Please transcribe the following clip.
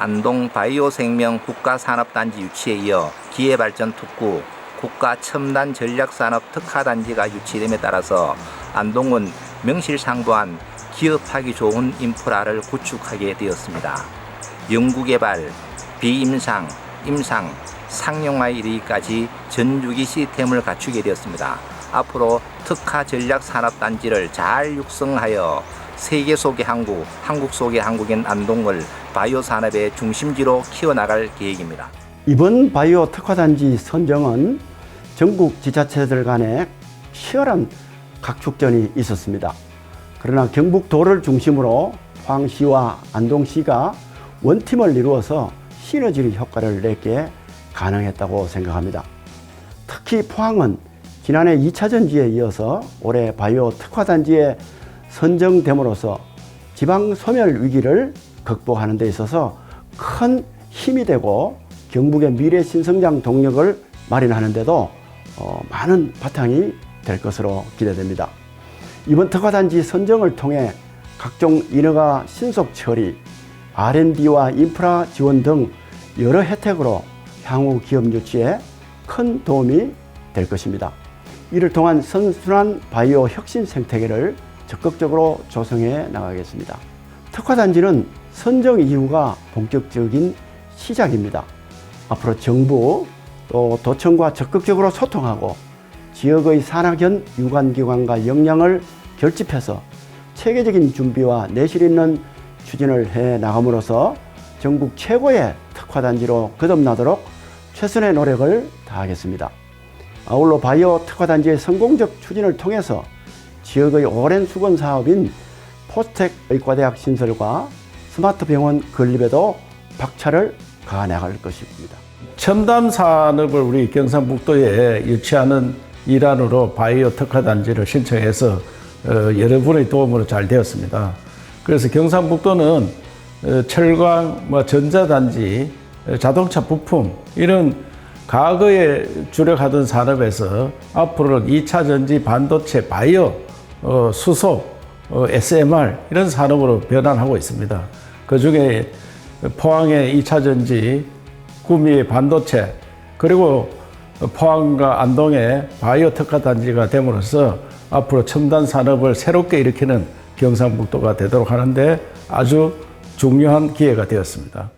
안동 바이오생명 국가산업단지 유치에 이어 기회발전 특구 국가 첨단 전략산업 특화단지가 유치됨에 따라서 안동은 명실상부한 기업하기 좋은 인프라를 구축하게 되었습니다. 연구개발, 비임상, 임상, 상용화에 이르기까지 전유기 시스템을 갖추게 되었습니다. 앞으로 특화 전략 산업단지를 잘 육성하여 세계 속의 한국, 한국 속의 한국인 안동을 바이오 산업의 중심지로 키워나갈 계획입니다. 이번 바이오 특화단지 선정은 전국 지자체들 간에 치열한 각축전이 있었습니다. 그러나 경북도를 중심으로 포항시와 안동시가 원팀을 이루어서 시너지 효과를 내게 가능했다고 생각합니다. 특히 포항은 지난해 2차 전지에 이어서 올해 바이오 특화단지에 선정됨으로써 지방 소멸 위기를 극복하는 데 있어서 큰 힘이 되고 경북의 미래 신성장 동력을 마련하는데도 어, 많은 바탕이 될 것으로 기대됩니다. 이번 특화단지 선정을 통해 각종 인허가 신속 처리, R&D와 인프라 지원 등 여러 혜택으로 향후 기업 유치에 큰 도움이 될 것입니다. 이를 통한 선순환 바이오 혁신 생태계를 적극적으로 조성해 나가겠습니다. 특화단지는 선정 이후가 본격적인 시작입니다. 앞으로 정부 또 도청과 적극적으로 소통하고 지역의 산학연 유관기관과 역량을 결집해서 체계적인 준비와 내실 있는 추진을 해 나감으로써 전국 최고의 특화단지로 거듭나도록 최선의 노력을 다하겠습니다. 아울러 바이오 특화단지의 성공적 추진을 통해서 지역의 오랜 수건 사업인 포스텍 의과대학 신설과 스마트 병원 건립에도 박차를 가나갈 것입니다. 첨단 산업을 우리 경상북도에 유치하는 일환으로 바이오 특화 단지를 신청해서 어, 여러분의 도움으로 잘 되었습니다. 그래서 경상북도는 어, 철강, 뭐 전자단지, 어, 자동차 부품 이런 과거에 주력하던 산업에서 앞으로는 2차 전지, 반도체, 바이오, 어, 수소, 어, SMR 이런 산업으로 변환하고 있습니다. 그 중에 포항의 2차 전지, 구미의 반도체, 그리고 포항과 안동의 바이오 특화 단지가 됨으로써 앞으로 첨단 산업을 새롭게 일으키는 경상북도가 되도록 하는데 아주 중요한 기회가 되었습니다.